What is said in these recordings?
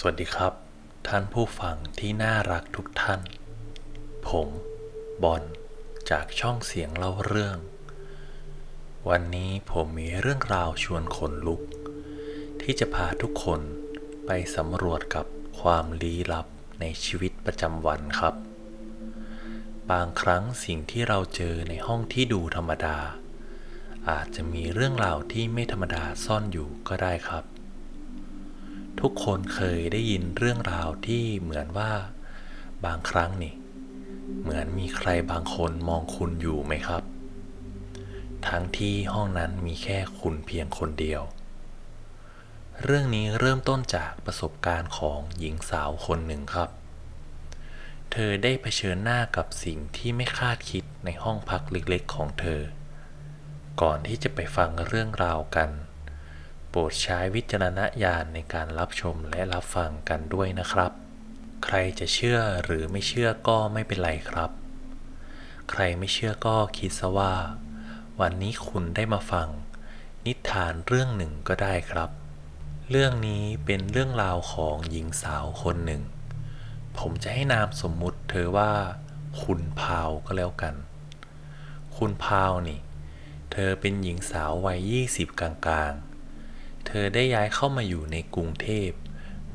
สวัสดีครับ ท่านผู้ฟังที่น่ารักทุกท่าน ผม บอลจากช่องเสียงเล่าเรื่อง วันนี้ผมมีเรื่องราวชวนขนลุก ที่จะพาทุกคนไปสำรวจกับความลี้ลับในชีวิตประจำวันครับ บางครั้งสิ่งที่เราเจอในห้องที่ดูธรรมดา อาจจะมีเรื่องราวที่ไม่ธรรมดาซ่อนอยู่ก็ได้ครับ ทุกคนเคยได้ยินเรื่องราวที่เหมือนว่าบางครั้งนี่ เหมือนมีใครบางคนมองคุณอยู่ไหมครับ ทั้งที่ห้องนั้นมีแค่คุณเพียงคนเดียว เรื่องนี้เริ่มต้นจากประสบการณ์ของหญิงสาวคนหนึ่งครับ เธอได้เผชิญหน้ากับสิ่งที่ไม่คาดคิดในห้องพักเล็กๆของเธอ ก่อนที่จะไปฟังเรื่องราวกัน โปรดใช้วิจารณญาณในการรับชมและรับฟังกันด้วยนะครับ ใครจะเชื่อหรือไม่เชื่อก็ไม่เป็นไรครับ ใครไม่เชื่อก็คิดซะว่า วันนี้คุณได้มาฟัง นิทานเรื่องหนึ่งก็ได้ครับ เรื่องนี้เป็นเรื่องราวของหญิงสาวคนหนึ่ง ผมจะให้นามสมมุติเธอว่า คุณพาวก็แล้วกัน คุณพาวนี่ เธอเป็นหญิงสาววัยยี่สิบกลางๆ เธอได้ย้ายเข้ามาอยู่ในกรุงเทพ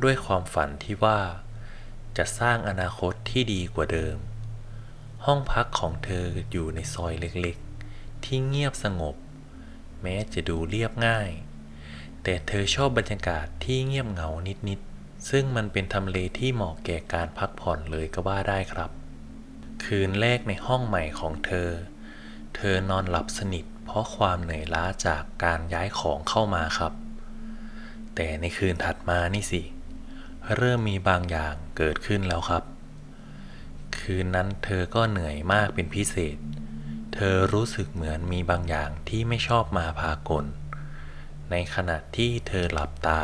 ด้วยความฝันที่ว่า จะสร้างอนาคตที่ดีกว่าเดิม ห้องพักของเธออยู่ในซอยเล็กๆ ที่เงียบสงบ แม้จะดูเรียบง่าย แต่เธอชอบบรรยากาศที่เงียบเหงานิดๆ ซึ่งมันเป็นทำเลที่เหมาะแก่การพักผ่อนเลยก็ว่าได้ครับ คืนแรกในห้องใหม่ของเธอ เธอนอนหลับสนิทเพราะความเหนื่อยล้าจากการย้ายของเข้ามาครับ แต่ในคืนถัดมานี่สิ เริ่มมีบางอย่างเกิดขึ้นแล้วครับ คืนนั้นเธอก็เหนื่อยมากเป็นพิเศษ เธอรู้สึกเหมือนมีบางอย่างที่ไม่ชอบมาพากล ในขณะที่เธอหลับตา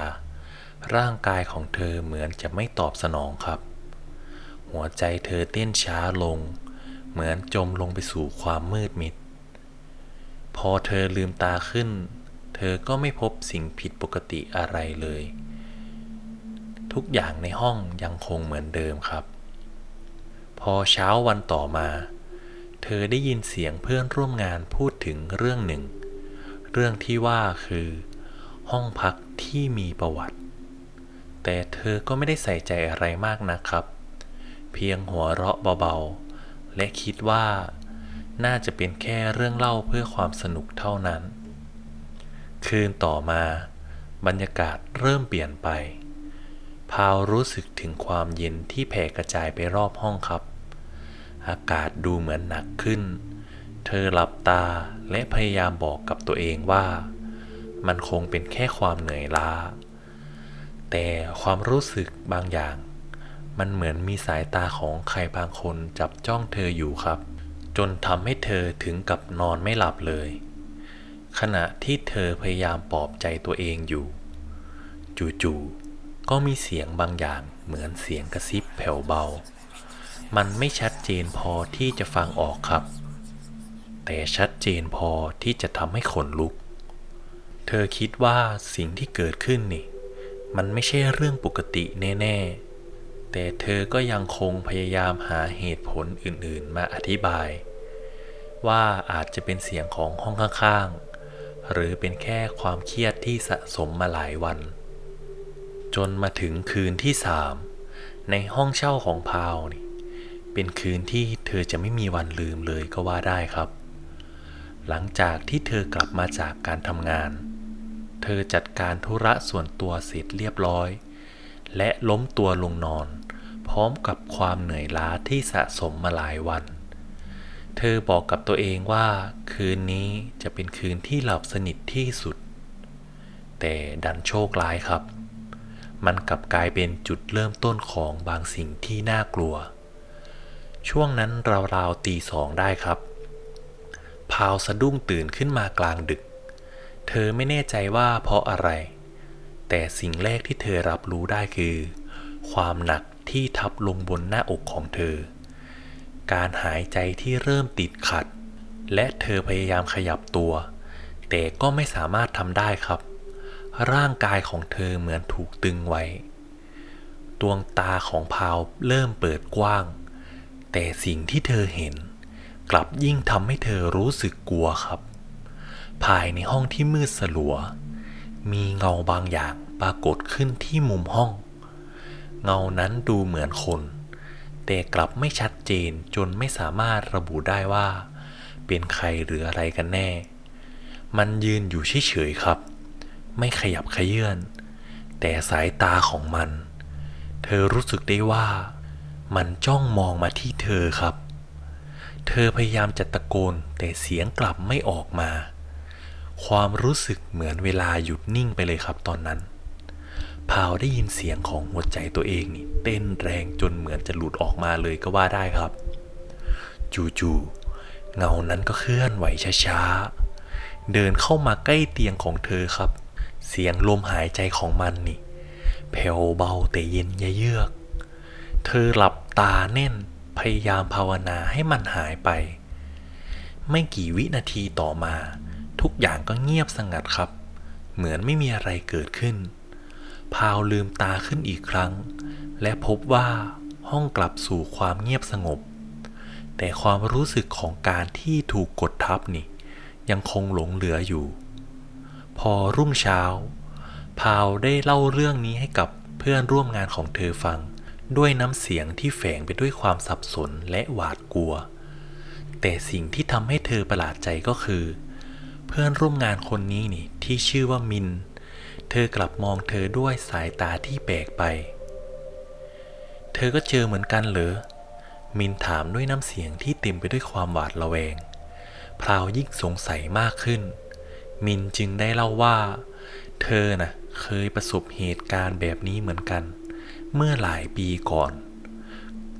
ร่างกายของเธอเหมือนจะไม่ตอบสนองครับ หัวใจเธอเต้นช้าลง เหมือนจมลงไปสู่ความมืดมิด พอเธอลืมตาขึ้น เธอก็ไม่พบสิ่งผิดปกติอะไรเลย ทุกอย่างในห้องยังคงเหมือนเดิมครับ พอเช้าวันต่อมา เธอได้ยินเสียงเพื่อนร่วมงานพูดถึงเรื่องหนึ่ง เรื่องที่ว่าคือ ห้องพักที่มีประวัติ แต่เธอก็ไม่ได้ใส่ใจอะไรมากนะครับ เพียงหัวเราะเบาๆ และคิดว่าน่าจะเป็นแค่เรื่องเล่าเพื่อความสนุกเท่านั้น คืนต่อมา บรรยากาศเริ่มเปลี่ยนไป พาวรู้สึกถึงความเย็นที่แผ่กระจายไปรอบห้องครับ อากาศดูเหมือนหนักขึ้น เธอหลับตาและพยายามบอกกับตัวเองว่า มันคงเป็นแค่ความเหนื่อยล้า แต่ความรู้สึกบางอย่าง มันเหมือนมีสายตาของใครบางคนจับจ้องเธออยู่ครับ จนทำให้เธอถึงกับนอนไม่หลับเลย ขณะที่เธอพยายามปลอบใจตัวเองอยู่ จู่ๆก็มีเสียงบางอย่างเหมือนเสียงกระซิบแผ่วเบา มันไม่ชัดเจนพอที่จะฟังออกครับ แต่ชัดเจนพอที่จะทำให้ขนลุก เธอคิดว่าสิ่งที่เกิดขึ้นนี่ มันไม่ใช่เรื่องปกติแน่ๆ แต่เธอก็ยังคงพยายามหาเหตุผลอื่นๆมาอธิบาย ว่าอาจจะเป็นเสียงของห้องข้างๆ หรือเป็นแค่ความเครียดที่สะสมมาหลายวัน จนมาถึงคืนที่สามในห้องเช่าของพาวนี่ เป็นคืนที่เธอจะไม่มีวันลืมเลยก็ว่าได้ครับ หลังจากที่เธอกลับมาจากการทำงาน เธอจัดการธุระส่วนตัวเสร็จเรียบร้อย และล้มตัวลงนอน พร้อมกับความเหนื่อยล้าที่สะสมมาหลายวัน เธอบอกกับตัวเองว่าคืนนี้จะเป็นคืนที่หลับสนิทที่สุด แต่ดันโชคร้ายครับ มันกลับกลายเป็นจุดเริ่มต้นของบางสิ่งที่น่ากลัว ช่วงนั้นราวๆตีสองได้ครับ พาวสะดุ้งตื่นขึ้นมากลางดึก เธอไม่แน่ใจว่าเพราะอะไร แต่สิ่งแรกที่เธอรับรู้ได้คือ ความหนักที่ทับลงบนหน้าอกของเธอ การหายใจที่เริ่มติดขัด และเธอพยายามขยับตัว แต่ก็ไม่สามารถทำได้ครับ ร่างกายของเธอเหมือนถูกตึงไว้ ดวงตาของพาวเริ่มเปิดกว้าง แต่สิ่งที่เธอเห็น กลับยิ่งทำให้เธอรู้สึกกลัวครับ ภายในห้องที่มืดสลัว มีเงาบางอย่างปรากฏขึ้นที่มุมห้อง เงานั้นดูเหมือนคน แต่กลับไม่ชัดเจนจนไม่สามารถระบุได้ว่า เป็นใครหรืออะไรกันแน่ มันยืนอยู่เฉยๆครับ ไม่ขยับขยื่นแต่สายตาของมัน เธอรู้สึกได้ว่า มันจ้องมองมาที่เธอครับ เธอพยายามจะตะโกนแต่เสียงกลับไม่ออกมา ความรู้สึกเหมือนเวลาหยุดนิ่งไปเลยครับตอนนั้น พาวได้ยินเสียงของหัวใจตัวเองนี่เต้นแรงจนเหมือนจะหลุดออกมาเลยก็ว่าได้ครับ จู่ๆเงานั้นก็เคลื่อนไหวช้าๆ เดินเข้ามาใกล้เตียงของเธอครับ เสียงลมหายใจของมันนี่แผ่วเบาแต่เย็นเยือก เธอหลับตาแน่นพยายามภาวนาให้มันหายไป ไม่กี่วินาทีต่อมา ทุกอย่างก็เงียบสงัดครับ เหมือนไม่มีอะไรเกิดขึ้น พาวลืมตาขึ้นอีกครั้ง และพบว่าห้องกลับสู่ความเงียบสงบ แต่ความรู้สึกของการที่ถูกกดทับนี่ ยังคงหลงเหลืออยู่ พอรุ่งเช้า พาวได้เล่าเรื่องนี้ให้กับเพื่อนร่วมงานของเธอฟัง ด้วยน้ำเสียงที่แฝงไปด้วยความสับสนและหวาดกลัว แต่สิ่งที่ทำให้เธอประหลาดใจก็คือ เพื่อนร่วมงานคนนี้นี่ที่ชื่อว่ามิน เธอกลับมองเธอด้วยสายตาที่แปลกไป เธอก็เจอเหมือนกันเหรอ มินถามด้วยน้ำเสียงที่เต็มไปด้วยความหวาดระแวง พราวยิ่งสงสัยมากขึ้น มินจึงได้เล่าว่า เธอน่ะเคยประสบเหตุการณ์แบบนี้เหมือนกัน เมื่อหลายปีก่อน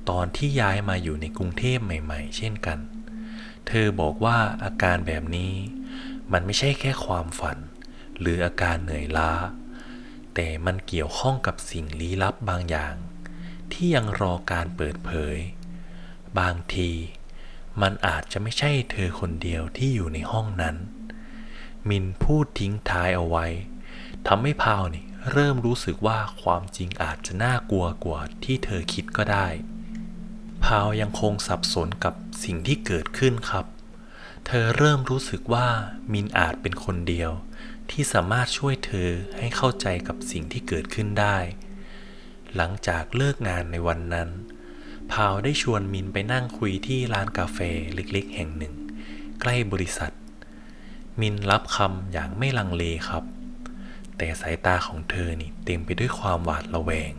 ตอนที่ย้ายมาอยู่ในกรุงเทพใหม่ ๆ เช่นกัน เธอบอกว่าอาการแบบนี้ มันไม่ใช่แค่ความฝัน หรืออาการเหนื่อยล้า แต่มันเกี่ยวข้องกับสิ่งลี้ลับบางอย่าง ที่ยังรอการเปิดเผย บางที มันอาจจะไม่ใช่เธอคนเดียวที่อยู่ในห้องนั้น มินพูดทิ้งท้ายเอาไว้ทำให้พาวนี่เริ่มรู้สึกว่าความจริงอาจจะน่ากลัวกว่าที่เธอคิดก็ได้ พาวยังคงสับสนกับสิ่งที่เกิดขึ้นครับ เธอเริ่มรู้สึกว่ามินอาจเป็นคนเดียว ที่สามารถช่วยเธอให้เข้าใจกับสิ่งที่เกิดขึ้นได้ หลังจากเลิกงานในวันนั้น พาวได้ชวนมินไปนั่งคุยที่ร้านกาแฟเล็กๆ แห่งหนึ่ง ใกล้บริษัท มินรับคำอย่างไม่ลังเลครับ แต่สายตาของเธอนี่เต็มไปด้วยความหวาดระแวง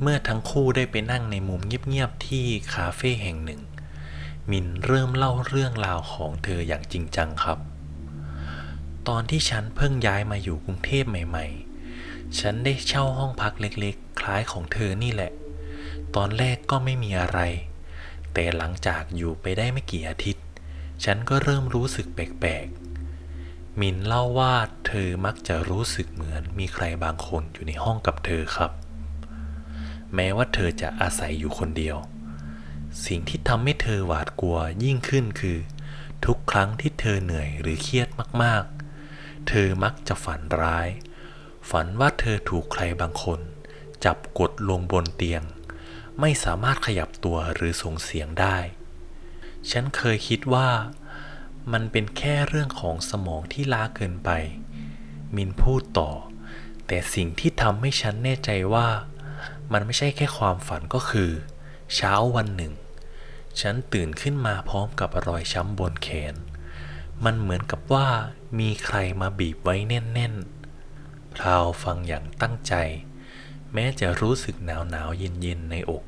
เมื่อทั้งคู่ได้ไปนั่งในมุมเงียบๆที่คาเฟ่แห่งหนึ่ง มินเริ่มเล่าเรื่องราวของเธออย่างจริงจังครับ ตอนที่ฉันเพิ่งย้ายมาอยู่กรุงเทพใหม่ ๆ ฉันได้เช่าห้องพักเล็กๆ คล้ายของเธอนี่แหละ ตอนแรกก็ไม่มีอะไร แต่หลังจากอยู่ไปได้ไม่กี่อาทิตย์ ฉันก็เริ่มรู้สึกแปลกๆ มินเล่าว่าเธอมักจะรู้สึกเหมือนมีใครบางคนอยู่ในห้องกับเธอครับ แม้ว่าเธอจะอาศัยอยู่คนเดียว สิ่งที่ทำให้เธอหวาดกลัวยิ่งขึ้นคือ ทุกครั้งที่เธอเหนื่อยหรือเครียดมากๆ เธอมักจะฝันร้าย ฝันว่าเธอถูกใครบางคน จับกดลงบนเตียง ไม่สามารถขยับตัวหรือส่งเสียงได้ ฉันเคยคิดว่ามันเป็นแค่เรื่องของสมองที่ล้าเกินไป มินพูดต่อ แต่สิ่งที่ทำให้ฉันแน่ใจว่า มันไม่ใช่แค่ความฝันก็คือ เช้าวันหนึ่ง ฉันตื่นขึ้นมาพร้อมกับรอยช้ำบนแขน มันเหมือนกับว่ามีใครมาบีบไว้แน่นๆ พราวฟังอย่างตั้งใจ แม้จะรู้สึกหนาวหนาวๆเย็นๆ ในอก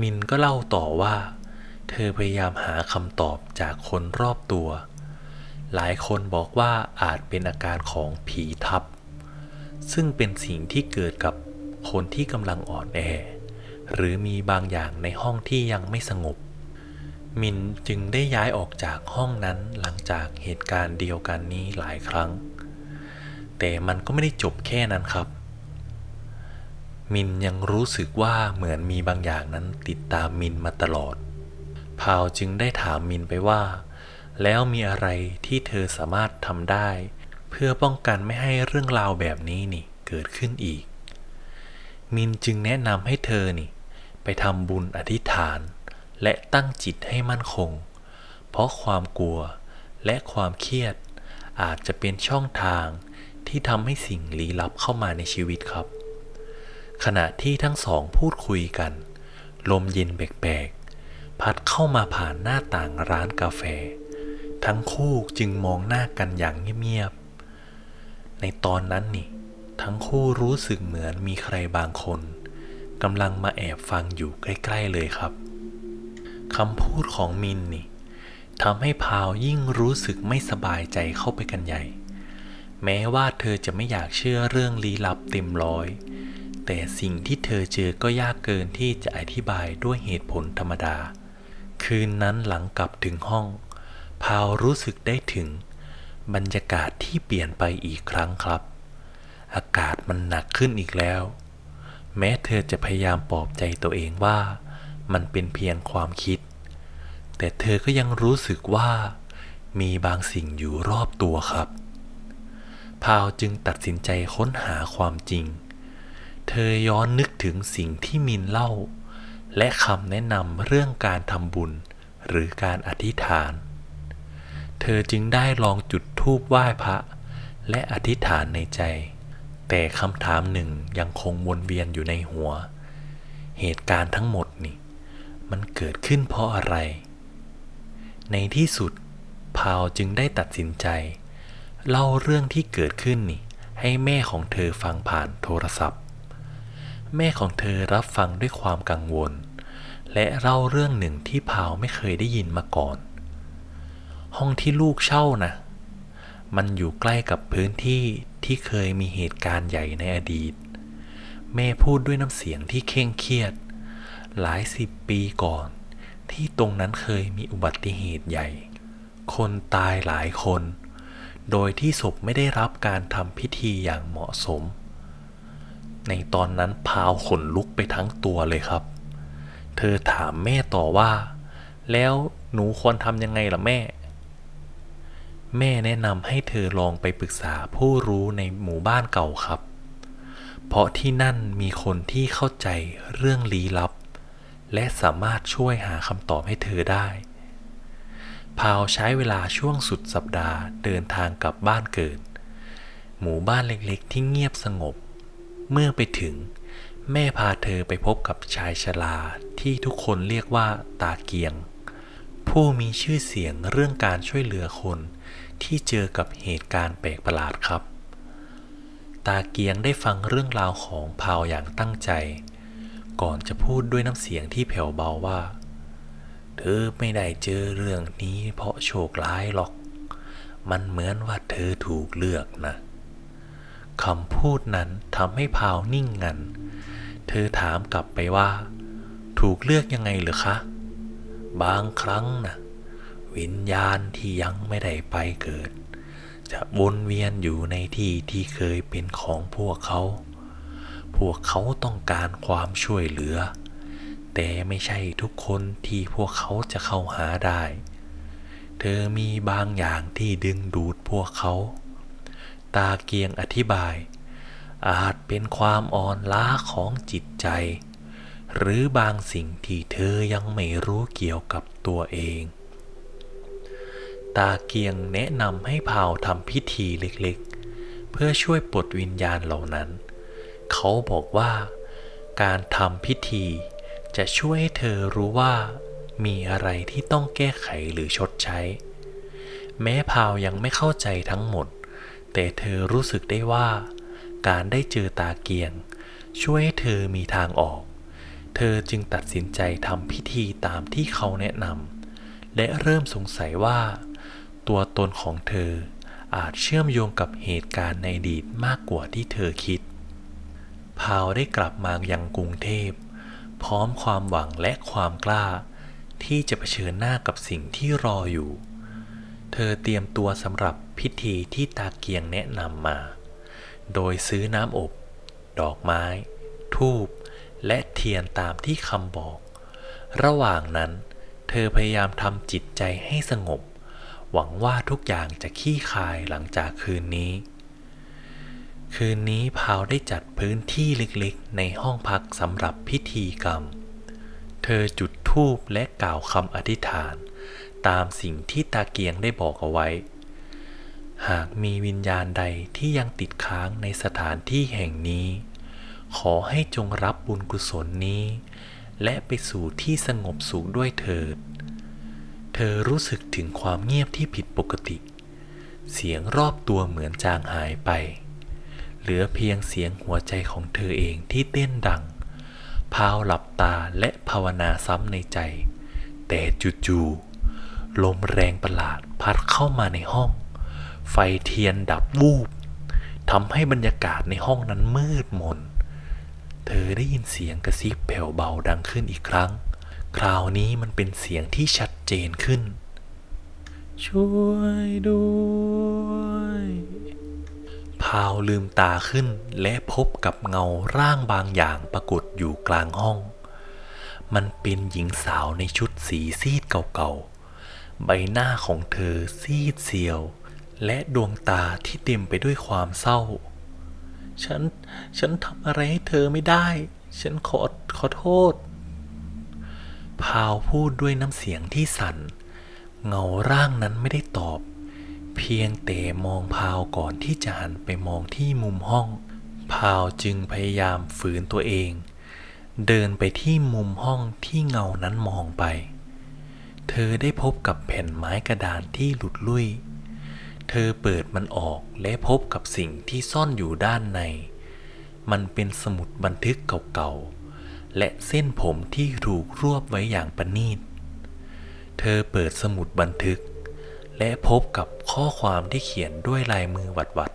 มินก็เล่าต่อว่า เธอพยายามหาคำตอบจากคนรอบตัว หลายคนบอกว่าอาจเป็นอาการของผีทับ ซึ่งเป็นสิ่งที่เกิดกับคนที่กำลังอ่อนแอ หรือมีบางอย่างในห้องที่ยังไม่สงบ มินจึงได้ย้ายออกจากห้องนั้นหลังจากเหตุการณ์เดียวกันนี้หลายครั้ง แต่มันก็ไม่ได้จบแค่นั้นครับ มินยังรู้สึกว่าเหมือนมีบางอย่างนั้นติดตามมินมาตลอด พาวจึงได้ถามมินไปว่า แล้วมีอะไรที่เธอสามารถทำได้ เพื่อป้องกันไม่ให้เรื่องราวแบบนี้นี่เกิดขึ้นอีก มินจึงแนะนำให้เธอนี่ ไปทำบุญอธิษฐาน และตั้งจิตให้มั่นคง เพราะความกลัวและความเครียด อาจจะเป็นช่องทางที่ทำให้สิ่งลี้ลับเข้ามาในชีวิตครับ ขณะที่ทั้งสองพูดคุยกัน ลมเย็นแปลกๆพัดเข้ามาผ่านหน้าต่างร้านกาแฟ ทั้งคู่จึงมองหน้ากันอย่างเงียบๆในตอนนั้นนี่ ทั้งคู่รู้สึกเหมือนมีใครบางคนกำลังมาแอบฟังอยู่ใกล้ ๆ เลยครับ คำพูดของมินนี่ทำให้พาวยิ่งรู้สึกไม่สบายใจเข้าไปกันใหญ่ แม้ว่าเธอจะไม่อยากเชื่อเรื่องลี้ลับเต็มร้อย แต่สิ่งที่เธอเจอก็ยากเกินที่จะอธิบายด้วยเหตุผลธรรมดา คืนนั้นหลังกลับถึงห้อง พาวรู้สึกได้ถึง บรรยากาศที่เปลี่ยนไปอีกครั้งครับ อากาศมันหนักขึ้นอีกแล้ว แม้เธอจะพยายามปลอบใจตัวเองว่า มันเป็นเพียงความคิด แต่เธอก็ยังรู้สึกว่า มีบางสิ่งอยู่รอบตัวครับ พาวจึงตัดสินใจค้นหาความจริง เธอย้อนนึกถึงสิ่งที่มินเล่า และคำแนะนำเรื่องการทำบุญหรือการอธิษฐาน เธอจึงได้ลองจุดธูปไหว้พระ และอธิษฐานในใจ แต่คำถามหนึ่งยังคงวนเวียนอยู่ในหัว เหตุการณ์ทั้งหมดนี่ มันเกิดขึ้นเพราะอะไร ในที่สุดพาวจึงได้ตัดสินใจ เล่าเรื่องที่เกิดขึ้นนี่ให้แม่ของเธอฟังผ่านโทรศัพท์ แม่ของเธอรับฟังด้วยความกังวล และเล่าเรื่องหนึ่งที่พาวไม่เคยได้ยินมาก่อน ห้องที่ลูกเช่านะมันอยู่ใกล้กับพื้นที่ที่เคยมีเหตุการณ์ใหญ่ในอดีต แม่พูดด้วยน้ำเสียงที่เคร่งเครียด หลายสิบปีก่อน ที่ตรงนั้นเคยมีอุบัติเหตุใหญ่ คนตายหลายคน โดยที่ศพไม่ได้รับการทำพิธีอย่างเหมาะสม ในตอนนั้นพาวขนลุกไปทั้งตัวเลยครับ เธอถามแม่ต่อว่า แล้วหนูควรทำยังไงล่ะแม่ แม่แนะนำให้เธอลองไปปรึกษาผู้รู้ในหมู่บ้านเก่าครับเพราะที่นั่นมีคนที่เข้าใจเรื่องลี้ลับ และสามารถช่วยหาคำตอบให้เธอได้ พาวใช้เวลาช่วงสุดสัปดาห์เดินทางกลับบ้านเกิด หมู่บ้านเล็กๆ ที่เงียบสงบ เมื่อไปถึง แม่พาเธอไปพบกับชายชราที่ทุกคนเรียกว่าตาเกียง ผู้มีชื่อเสียงเรื่องการช่วยเหลือคนที่เจอกับเหตุการณ์แปลกประหลาดครับ ตาเกียงได้ฟังเรื่องราวของพาวอย่างตั้งใจ ก่อนจะพูดด้วยน้ำเสียงที่แผ่วเบาว่า เธอไม่ได้เจอเรื่องนี้เพราะโชคร้ายหรอก มันเหมือนว่าเธอถูกเลือกนะคำพูดนั้นทำให้พาวนิ่งงัน เธอถามกลับไปว่า ถูกเลือกยังไงหรือคะ บางครั้งนะวิญญาณที่ยังไม่ได้ไปเกิด จะวนเวียนอยู่ในที่ที่เคยเป็นของพวกเขา พวกเขาต้องการความช่วยเหลือ แต่ไม่ใช่ทุกคนที่พวกเขาจะเข้าหาได้ เธอมีบางอย่างที่ดึงดูดพวกเขา ตาเกียงอธิบาย อาจเป็นความอ่อนล้าของจิตใจ หรือบางสิ่งที่เธอยังไม่รู้เกี่ยวกับตัวเอง ตาเกียงแนะนำให้พาวทำพิธีเล็กๆ เพื่อช่วยปลดวิญญาณเหล่านั้น เขาบอกว่า การทำพิธี จะช่วยให้เธอรู้ว่า มีอะไรที่ต้องแก้ไขหรือชดใช้ แม้พาวยังไม่เข้าใจทั้งหมด แต่เธอรู้สึกได้ว่า การได้เจอตาเกียง ช่วยให้เธอมีทางออก เธอจึงตัดสินใจทำพิธีตามที่เขาแนะนำและเริ่มสงสัยว่า ตัวตนของเธออาจเชื่อมโยงกับเหตุการณ์ในอดีตมากกว่าที่เธอคิด พาวได้กลับมายังกรุงเทพ พร้อมความหวังและความกล้า ที่จะเผชิญหน้ากับสิ่งที่รออยู่ เธอเตรียมตัวสำหรับพิธีที่ตาเกียงแนะนำมา โดยซื้อน้ำอบ ดอกไม้ ทูบและเทียนตามที่คำบอก ระหว่างนั้น เธอพยายามทำจิตใจให้สงบ หวังว่าทุกอย่างจะขี้คายหลังจากคืนนี้ คืนนี้พาวได้จัดพื้นที่เล็กๆ ในห้องพักสำหรับพิธีกรรม เธอจุดธูปและกล่าวคำอธิษฐาน ตามสิ่งที่ตาเกียงได้บอกเอาไว้ หากมีวิญญาณใดที่ยังติดค้างในสถานที่แห่งนี้ ขอให้จงรับบุญกุศลนี้ และไปสู่ที่สงบสุขด้วยเถิด เธอรู้สึกถึงความเงียบที่ผิดปกติ เสียงรอบตัวเหมือนจางหายไป เหลือเพียงเสียงหัวใจของเธอเองที่เต้นดัง พาวหลับตาและภาวนาซ้ำในใจ แต่จู่ๆลมแรงประหลาดพัดเข้ามาในห้อง ไฟเทียนดับวูบทำให้บรรยากาศในห้องนั้นมืดมน เธอได้ยินเสียงกระซิบแผ่วเบาดังขึ้นอีกครั้ง คราวนี้มันเป็นเสียงที่ชัดเจนขึ้น ช่วยด้วย พาวลืมตาขึ้นและพบกับเงาร่างบางอย่างปรากฏอยู่กลางห้อง มันเป็นหญิงสาวในชุดสีซีดเก่าๆ ใบหน้าของเธอซีดเซียว และดวงตาที่เต็มไปด้วยความเศร้า ฉัน ฉันทำอะไรให้เธอไม่ได้ ฉันขอ ขอโทษ พาวพูดด้วยน้ำเสียงที่สั่น เงาร่างนั้นไม่ได้ตอบ เพียงแต่มองพาวก่อนที่จะหันไปมองที่มุมห้อง พาวจึงพยายามฝืนตัวเอง เดินไปที่มุมห้องที่เงานั้นมองไป เธอได้พบกับแผ่นไม้กระดานที่หลุดลุ่ย เธอเปิดมันออกและพบกับสิ่งที่ซ่อนอยู่ด้านใน มันเป็นสมุดบันทึกเก่าๆ และเส้นผมที่ถูกรวบไว้อย่างประณีต เธอเปิดสมุดบันทึก และพบกับข้อความที่เขียนด้วยลายมือวัด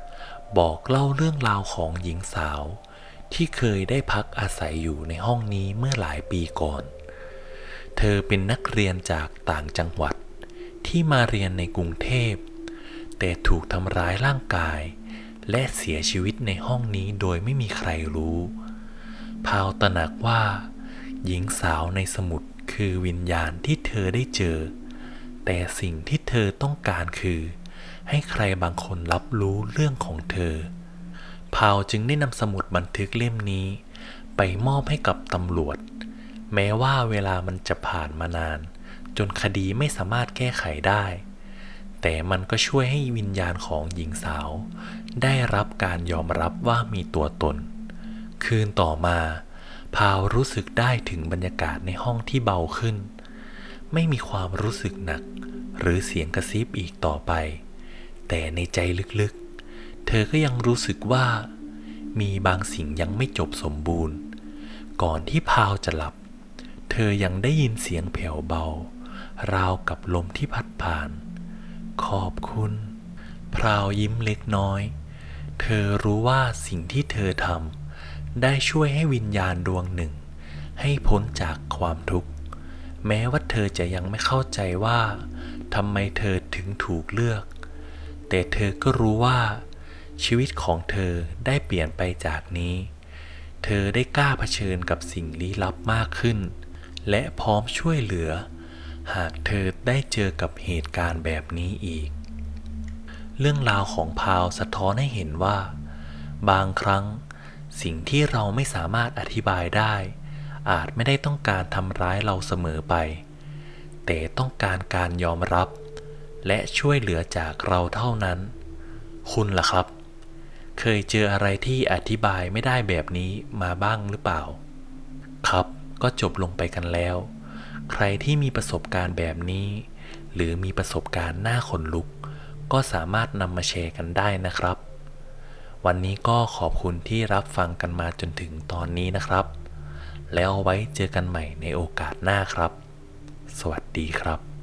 ๆบอกเล่าเรื่องราวของหญิงสาว ที่เคยได้พักอาศัยอยู่ในห้องนี้เมื่อหลายปีก่อน เธอเป็นนักเรียนจากต่างจังหวัดที่มาเรียนในกรุงเทพ แต่ถูกทำร้ายร่างกาย และเสียชีวิตในห้องนี้โดยไม่มีใครรู้พาวตระหนักว่า หญิงสาวในสมุดคือวิญญาณที่เธอได้เจอ แต่สิ่งที่เธอต้องการคือ ให้ใครบางคนรับรู้เรื่องของเธอ พาวจึงได้นำสมุดบันทึกเล่มนี้ ไปมอบให้กับตำรวจ แม้ว่าเวลามันจะผ่านมานาน จนคดีไม่สามารถแก้ไขได้ แต่มันก็ช่วยให้วิญญาณของหญิงสาว ได้รับการยอมรับว่ามีตัวตน คืนต่อมา พาวรู้สึกได้ถึงบรรยากาศในห้องที่เบาขึ้น ไม่มีความรู้สึกหนัก หรือเสียงกระซิบอีกต่อไป แต่ในใจลึกๆ เธอก็ยังรู้สึกว่า มีบางสิ่งยังไม่จบสมบูรณ์ ก่อนที่พาวจะหลับ เธอยังได้ยินเสียงแผ่วเบา ราวกับลมที่พัดผ่าน ขอบคุณ พราวยิ้มเล็กน้อย เธอรู้ว่าสิ่งที่เธอทำได้ช่วยให้วิญญาณดวงหนึ่ง ให้พ้นจากความทุกข์ แม้ว่าเธอจะยังไม่เข้าใจว่าทำไมเธอถึงถูกเลือก แต่เธอก็รู้ว่า ชีวิตของเธอได้เปลี่ยนไปจากนี้ เธอได้กล้าเผชิญกับสิ่งลี้ลับมากขึ้น และพร้อมช่วยเหลือ หากเธอได้เจอกับเหตุการณ์แบบนี้อีก เรื่องราวของพาวสะท้อนให้เห็นว่า บางครั้งสิ่งที่เราไม่สามารถอธิบายได้ อาจไม่ได้ต้องการทำร้ายเราเสมอไป แต่ต้องการการยอมรับ และช่วยเหลือจากเราเท่านั้น คุณล่ะครับ เคยเจออะไรที่อธิบายไม่ได้แบบนี้มาบ้างหรือเปล่า ครับก็จบลงไปกันแล้ว ใครที่มีประสบการณ์แบบนี้ หรือมีประสบการณ์หน้าขนลุก ก็สามารถนำมาแชร์กันได้นะครับวันนี้ก็ขอบคุณที่รับฟังกันมาจนถึงตอนนี้นะครับ แล้วเอาไว้เจอกันใหม่ในโอกาสหน้าครับ สวัสดีครับ